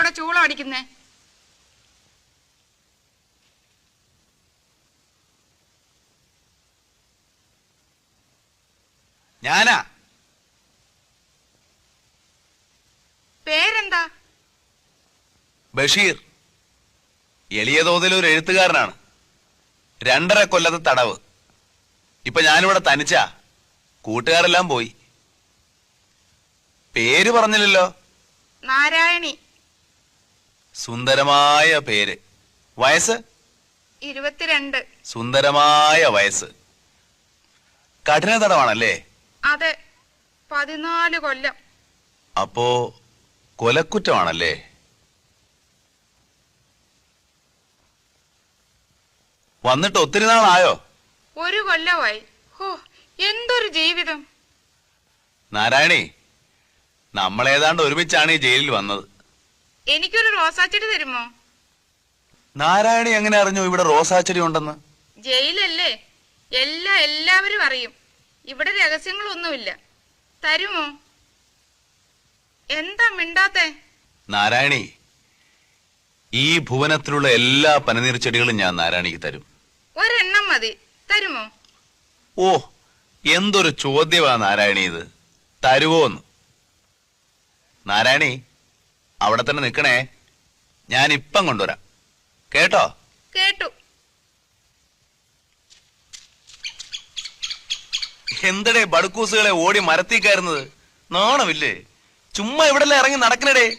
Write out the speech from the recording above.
അവിടെ ചൂളം അടിക്കുന്നേ? ഞാനാ. പേരെന്താ? ബഷീർ. എളിയ തോതിൽ ഒരു എഴുത്തുകാരനാണ്. രണ്ടര കൊല്ലത്തെ തടവ്. ഇപ്പൊ ഞാനിവിടെ തനിച്ചാ. കൂട്ടുകാരെല്ലാം പോയി. പേര് പറഞ്ഞില്ലല്ലോ. നാരായണി. സുന്ദരമായ പേര്. വയസ്സ്? ഇരുപത്തിരണ്ട്. സുന്ദരമായ വയസ്സ്. കഠിന തടവാണല്ലേ? അതെ. പതിനാല് കൊല്ലം. അപ്പോ കൊലക്കുറ്റമാണല്ലേ? വന്നിട്ട് ഒത്തിരി നാളായോ? ഒരു കൊല്ലമായി. ഹോ എന്തൊരു ജീവിതം. നാരായണി നമ്മളേതാണ്ട് ഒരുമിച്ചാണ് ഈ ജയിലിൽ വന്നത്. എനിക്കൊരു റോസാച്ചെടി തരുമോ? നാരായണി എങ്ങനെ അറിഞ്ഞു ഇവിടെ റോസാച്ചെടി ഉണ്ടെന്ന്? ജയിലല്ലേ? എല്ലാ എല്ലാവരും അറിയും. ഇവിടെ രഹസ്യങ്ങളൊന്നുമില്ല. തരുമോ? എന്താ മിണ്ടാത്തെ? നാരായണി ഈ ഭുവനത്തിലുള്ള എല്ലാ പനനീർ ചെടികളും ഞാൻ നാരായണിക്ക് തരും. ഒരെണ്ണം മതി. തരുമോ? ഓ എന്തൊരു ചോദ്യമാ നാരായണി ഇത്. തരുവോന്ന്. നാരായണി അവിടെ തന്നെ നിക്കണേ ഞാൻ ഇപ്പം കൊണ്ടുവരാം. കേട്ടോ? കേട്ടു. എന്തടേ ബടുക്കൂസുകളെ ഓടി മരത്തിക്കായിരുന്നത് കയറുന്നത്? നാണമില്ലേ? ചുമ്മാ ഇവിടെല്ലാം ഇറങ്ങി നടക്കണടേ.